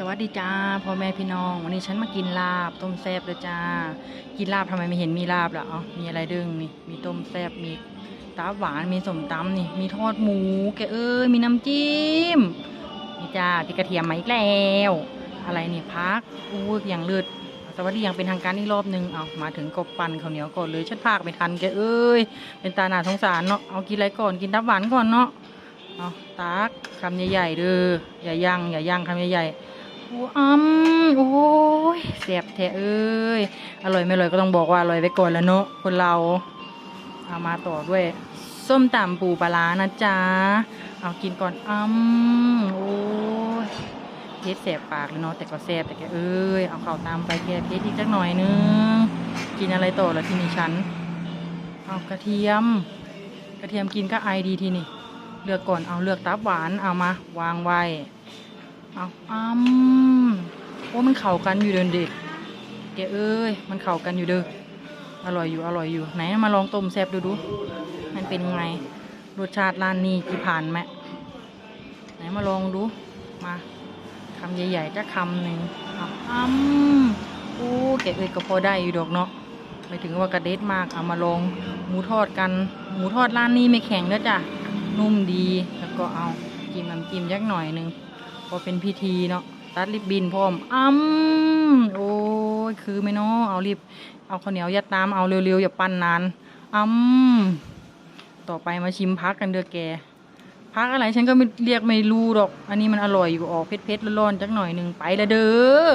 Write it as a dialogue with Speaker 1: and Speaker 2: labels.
Speaker 1: สวัสดีจ้าพ่อแม่พี่น้อง วันนี้ฉันมากินลาบต้มแซ่บเลยจ้า กินลาบทำไมไม่เห็นมีลาบล่ะอ๋อมีอะไรดึงนี่มีต้มแซ่บมีตาหวานมีสมตำนี่ มีทอดหมู แกเอ้ยมีน้ำจิ้มนี่จ้าพริกระเทียมมาอีกแล้ว อะไรเนี่ยพักอู้ยอย่างเลือดสวัสดีอย่างเป็นทางการอีกรอบหนึงเอามาถึงก็ปั่นข้าวเหนียวก่อนเลยฉันพากไม่ทันแกเอ้ยเป็นตาหนาสงสารเนาะเอากินอะไรก่อนกินตับหวานก่อนเนาะเอาตักคำใหญ่ๆเด้ออย่าย่งอย่าย่งคำใหญ่ๆ โอ้อ้ำโอ้ยแซ่บแท้เอ้ย อร่อยไม่อร่อยก็ต้องบอกว่าอร่อยไว้ก่อนแล้วเนอะคนเรา เอามาต่อด้วย ส้มตำปูปลาร้านะจ๊ะ เอากินก่อนอ้ำโอ้ยเพชรแสบปากเลยเนาะแต่ก็แสบแต่แกเอ้ยเอาเข้าตามไปแกเพชรอีกสักหน่อยนึงกินอะไรต่อแล้วที่นี่ฉันเอากระเทียม กระเทียมกินก็ไอดีทีนี่เลือกก่อนเอาเลือกตับหวานเอามาวางไว้ เอาอ้ำโอ้มันเข้ากันอยู่เดินเด็กแกเอ้ย มันเข้ากันอยู่เด้อ อร่อยอยู่ อร่อยอยู่ ไหนมาลองต้มแซบดูดู มันเป็นไง รสชาติร้านนี้กี่ผ่านไหมไหนมาลองดู มาคำใหญ่ๆจะคำหนึ่งเอาอ้ำโอ้แกเอ้ยก็พอได้อยู่ดอกเนาะไม่ถึงว่ากระเด็ดมาก เอามาลองหมูทอดกัน หมูทอดร้านนี้ไม่แข็งเด้อจ้ะ นุ่มดี แล้วก็เอาจิ้มน้ำจิ้มยักหน่อยหนึ่ง พอเป็นพิธีเนาะตัดริบบินพร้อมอ้ำโอ้ยคือไหม่เนาะเอารีบเอาข้าวเหนียวยัดน้ำเอาเร็วๆอย่าปั้นนานอ้ำต่อไปมาชิมพักกันเด้อแกพักอะไรฉันก็ไม่เรียกไม่รู้หรอก อันนี้มันอร่อยอยู่ออกเผ็ดๆร้อนๆจักหน่อยหนึ่งไปละเด้อ